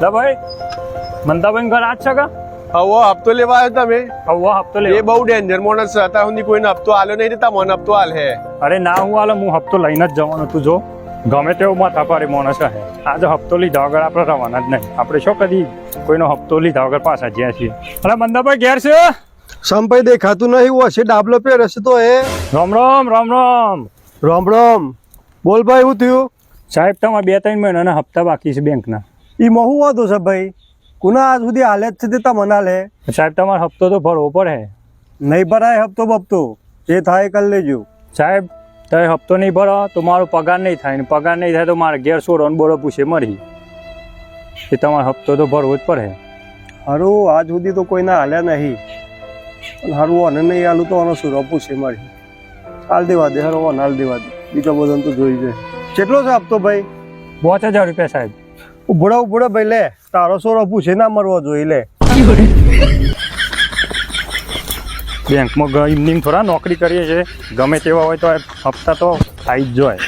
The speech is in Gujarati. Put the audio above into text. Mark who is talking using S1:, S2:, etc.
S1: લા ભાઈ મંદાભાઈ ઘર આજ છે કા
S2: હવે હપ્તો લેવા આવ્યો તમે
S1: હવે હપ્તો
S2: એ બહુ ડેન્જર માણસ છે અત્યાર સુધી કોઈને હપ્તો આલ્યો નહીં દેતા મને હપ્તો આલ હે
S1: અરે ના હું આલો હું હપ્તો લઈને જ જવાનો તું જો ગમે તેવો માથા પાડી માણસ હે આજે હપ્તો લીધા વગર આપણે રવાના જ નહીં આપણે શું કદી કોઈનો હપ્તો લીધા વગર પાછા જ્યાં છીએ અરે મંદાભાઈ ઘેર છે
S3: સંભાઈ દેખાતું નહીં હું હશે ડાબલો પે હશે તો એ
S1: રામ રામ રામ રામ
S3: રામ રામ બોલ ભાઈ હું થયું
S1: સાહેબ તમારે બે ત્રણ મહિનાના હપ્તા બાકી છે બેંકના
S3: ઈ મહુ હું છે ભાઈ. કુના આજ સુધી હાલે જ છે તે તમને લે
S1: સાહેબ તમારે હપ્તો તો ભરવો પડે.
S3: નહીં ભરાય હપ્તો બપતો. જે થાય કરી લેજો.
S1: સાહેબ તમે હપ્તો નહીં ભરો તો મારો પગાર નહીં થાય. ને પગાર નહીં થાય તો મારે ઘેર સોડો ને બોલો પૂછે મરી. એ તમારે હપ્તો તો ભરવો જ પડે.
S3: હારું આજ સુધી તો કોઈના હાલ્યા નહીં. પણ હારું આને નહીં હાલું તો આનો સુરો પૂછે મરી. હાલ દેવા દે હારો હાલ દેવા દે. બીજો બધાને તો જોઈ જાય કેટલો છે હપ્તો ભાઈ?
S1: પાંચ હજાર રૂપિયા સાહેબ.
S3: ઉભડો ઉભડો ભાઈ, લે, તારો સોરો પૂછે ના મરવો જોઈએ, લે.
S1: બેંકમાં ગ- થોડા નોકરી કરીએ છીએ. ગમે તેવા હોય તો હપ્તા તો થાય જ જોઈએ